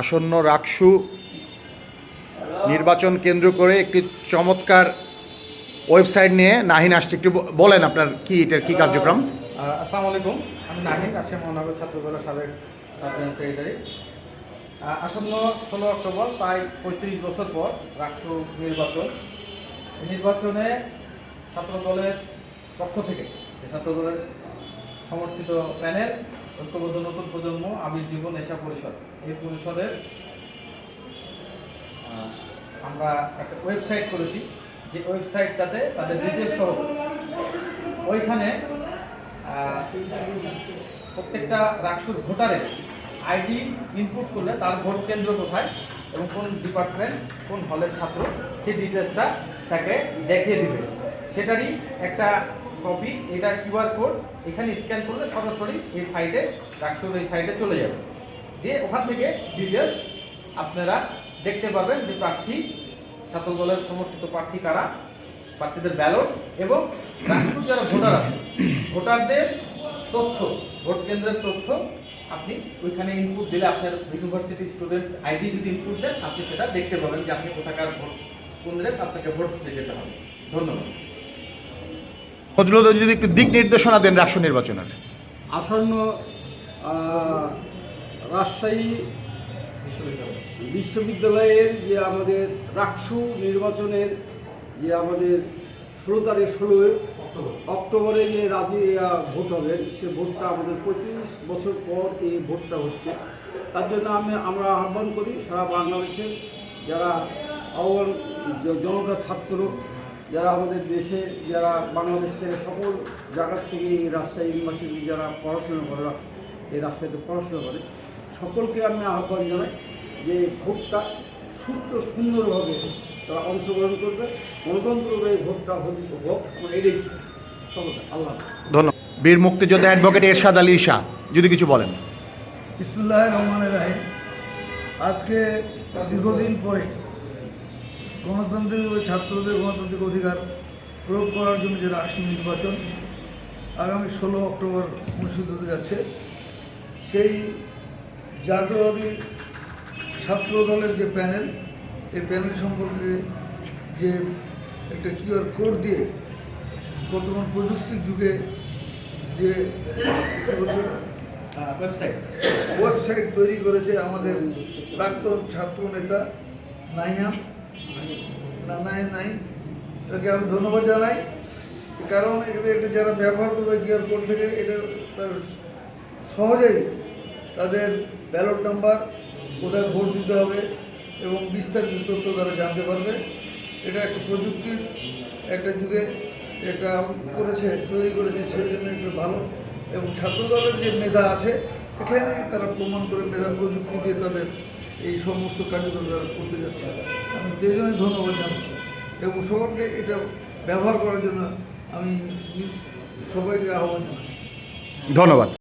আসন্ন রাকসু নির্বাচন কেন্দ্র করে একটি চমৎকার ওয়েবসাইট নিয়ে নাহিন আসছে। একটু বলেন আপনার কি এটার কি কার্যক্রম? আসসালামু আলাইকুম। আমি নাহিন রাজশাহী মহানগর ছাত্রদলের সাবেক সেক্রেটারি আসন্ন ষোলো অক্টোবর, প্রায় পঁয়ত্রিশ বছর পর রাকসু নির্বাচন। নির্বাচনে ছাত্রদলের পক্ষ থেকে ছাত্রদলের সমর্থিত প্যানেল ঐক্যবদ্ধ নতুন প্রজন্ম, আবির জীবন, নেশা পরিষদ। এই পরিষদের আমরা একটা ওয়েবসাইট করেছি, যে ওয়েবসাইটটাতে তাদের ডিটেলস সহ ওইখানে প্রত্যেকটা রাকসুর ভোটারের আইডি ইনপুট করলে তার ভোট কেন্দ্র কোথায় এবং কোন ডিপার্টমেন্ট কোন হলের ছাত্র, সেই ডিটেলসটা তাকে দেখিয়ে দিবে। সেটারই একটা কপি এটা কিউআর কোড এখানে স্ক্যান করলে সরাসরি এই সাইটে রাকসুর এই সাইটে চলে যাবে। দিয়ে ওখান থেকে ডিটেলস আপনারা দেখতে পাবেন যে প্রার্থী ছাত্র দলের সমর্থিত প্রার্থী কারা, প্রার্থীদের ব্যালট এবং ডাকসুর যারা ভোটার আছে ভোটারদের তথ্য ভোট কেন্দ্রের তথ্য আপনি ওইখানে ইনপুট দিলে আপনার ইউনিভার্সিটি স্টুডেন্ট আইডি যদি ইনপুট দেন, আপনি সেটা দেখতে পাবেন যে আপনি কোথাকার ভোট কেন্দ্রে আপনাকে ভোট দিতে যেতে হবে। ধন্যবাদ। ফজলুল যদি একটু দিক নির্দেশনা দেন রাকসু নির্বাচনের। আসন্ন রাজশাহী বিশ্ববিদ্যালয় বিশ্ববিদ্যালয়ের যে আমাদের রাকসু নির্বাচনের যে আমাদের ষোলো তারিখ, ষোলো অক্টোবরে যে রাজি ভোট হবে, সে ভোটটা আমাদের পঁয়ত্রিশ বছর পর এই ভোটটা হচ্ছে। তার জন্য আমি, আমরা আহ্বান করি সারা বাংলাদেশের যারা আহ্বান জনতা ছাত্র যারা আমাদের দেশে যারা বাংলাদেশ থেকে সকল জায়গার থেকে এই রাজশাহী ইউনিভার্সিটি যারা পড়াশোনা করে রাখ- এই রাজশাহীতে পড়াশোনা করে সকলকে আমি আহ্বান জানাই যে ভোটটা সুষ্ঠু সুন্দরভাবে তারা অংশগ্রহণ করবে। গণতন্ত্রভাবে এই ভোটটা হোক আমরা এটাই চাই। সকলকে আল্লাহ। ধন্যবাদ। বীর মুক্তিযোদ্ধা অ্যাডভোকেট এরশাদ আলী ঈশা যদি কিছু বলেন। ইসমুল্লাহ রহমানের রাহিম। আজকে দীর্ঘদিন পরে গণতান্ত্রিক ছাত্রদের গণতান্ত্রিক অধিকার প্রয়োগ করার জন্য যে রাষ্ট্রীয় নির্বাচন আগামী ষোলো অক্টোবর অনুষ্ঠিত হতে যাচ্ছে সেই জাতীয়বাদী ছাত্র দলের যে প্যানেল এই প্যানেল সম্পর্কে যে একটা কিউআর কোড দিয়ে বর্তমান প্রযুক্তির যুগে যে ওয়েবসাইট ওয়েবসাইট তৈরি করেছে আমাদের প্রাক্তন ছাত্র নেতা নাইয়াম না, নাই নাই। তাকে আমি ধন্যবাদ জানাই। কারণ এখানে এটা যারা ব্যবহার করবে কোড থেকে, এটা তার সহজেই তাদের ব্যালট নাম্বার কোথায় ভোট দিতে হবে এবং বিস্তারিত তথ্য তারা জানতে পারবে। এটা একটা প্রযুক্তির একটা যুগে এটা করেছে, তৈরি করেছে, সেজন্য একটু ভালো। এবং ছাত্রদলের যে মেধা আছে এখানে তারা প্রমাণ করে মেধা প্রযুক্তি দিয়ে তাদের এই সমস্ত কার্যক্রম যারা করতে যাচ্ছে। আমি সেই ধন্যবাদ জানাচ্ছি এবং সকলকে এটা ব্যবহার করার জন্য আমি সবাইকে আহ্বান জানাচ্ছি। ধন্যবাদ।